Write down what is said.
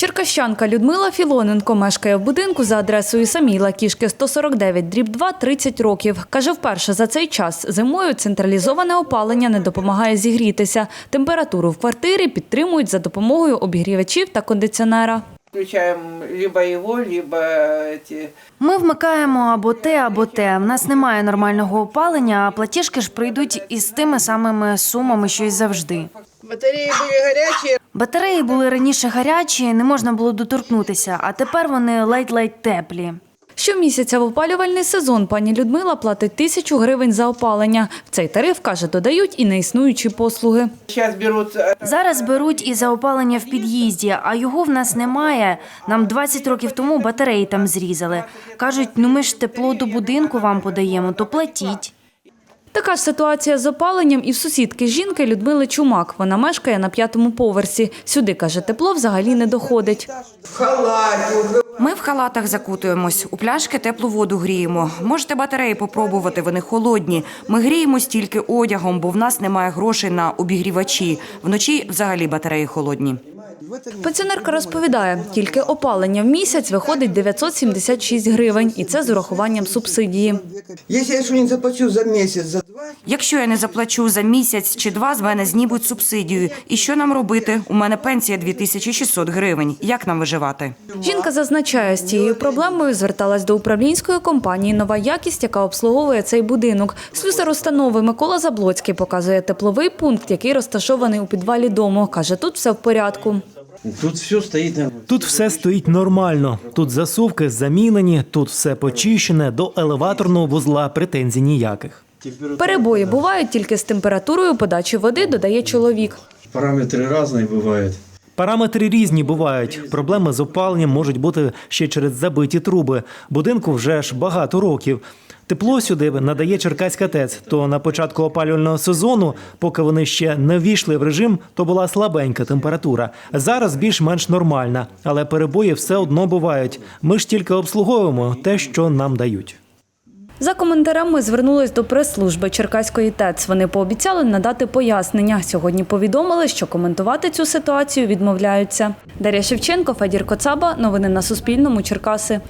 Черкащанка Людмила Філоненко мешкає в будинку за адресою Саміла Кішки 149, дріб 2, 30 років. Каже, вперше за цей час зимою централізоване опалення не допомагає зігрітися. Температуру в квартирі підтримують за допомогою обігрівачів та кондиціонера. Включаем либо его, либо эти Ми вмикаємо або те, або те. В нас немає нормального опалення, а платіжки ж прийдуть із тими самими сумами, що й завжди. батареи были горячие. Батареї були раніше гарячі, не можна було доторкнутися, а тепер вони ледь-ледь теплі. Щомісяця в опалювальний сезон пані Людмила платить тисячу гривень за опалення. В цей тариф, каже, додають і неіснуючі послуги. Сейчас берут э, Зараз беруть і за опалення в під'їзді, а його в нас немає. Нам 20 років тому батареї там зрізали. Кажуть, ну ми ж тепло до будинку вам подаємо, то платіть. Така ж ситуація з опаленням і в сусідки жінки Людмили Чумак. Вона мешкає на п'ятому поверсі. Сюди, каже, тепло взагалі не доходить. Ми в халатах закутуємось, у пляшки теплу воду гріємо. Можете батареї попробувати, вони холодні. Ми гріємось тільки одягом, бо в нас немає грошей на обігрівачі. Вночі взагалі батареї холодні. Пенсіонерка розповідає, тільки опалення в місяць виходить 976 гривень, і це з урахуванням субсидії. Если я не заплачу за месяц, за два, Якщо я не заплачу за місяць чи два, з мене знімуть субсидію. І що нам робити? У мене пенсія 2600 гривень. Як нам виживати? Жінка зазначає, з цією проблемою зверталась до управлінської компанії Нова якість, яка обслуговує цей будинок. Слюсар установи Микола Заблоцький показує тепловий пункт, який розташований у підвалі дому. Каже, тут все в порядку. Тут все стоит на Тут все стоїть нормально. Тут засувки замінені, тут все почищене, до елеваторного вузла претензій ніяких. Перебої бувають тільки з температурою подачі води, додає чоловік. параметры разные бывают. Параметри різні бувають. Проблеми з опаленням можуть бути ще через забиті труби. Будинку вже ж багато років. Тепло сюди надає Черкаська ТЕЦ. То на початку опалювального сезону, поки вони ще не ввійшли в режим, то була слабенька температура. Зараз більш-менш нормальна, але перебої все одно бувають. Ми ж тільки обслуговуємо те, що нам дають. За коментарем ми звернулись до прес-служби Черкаської ТЕЦ. Вони пообіцяли надати пояснення. Сьогодні повідомили, що коментувати цю ситуацію відмовляються. Дар'я Шевченко, Федір Коцаба. Новини на Суспільному. Черкаси.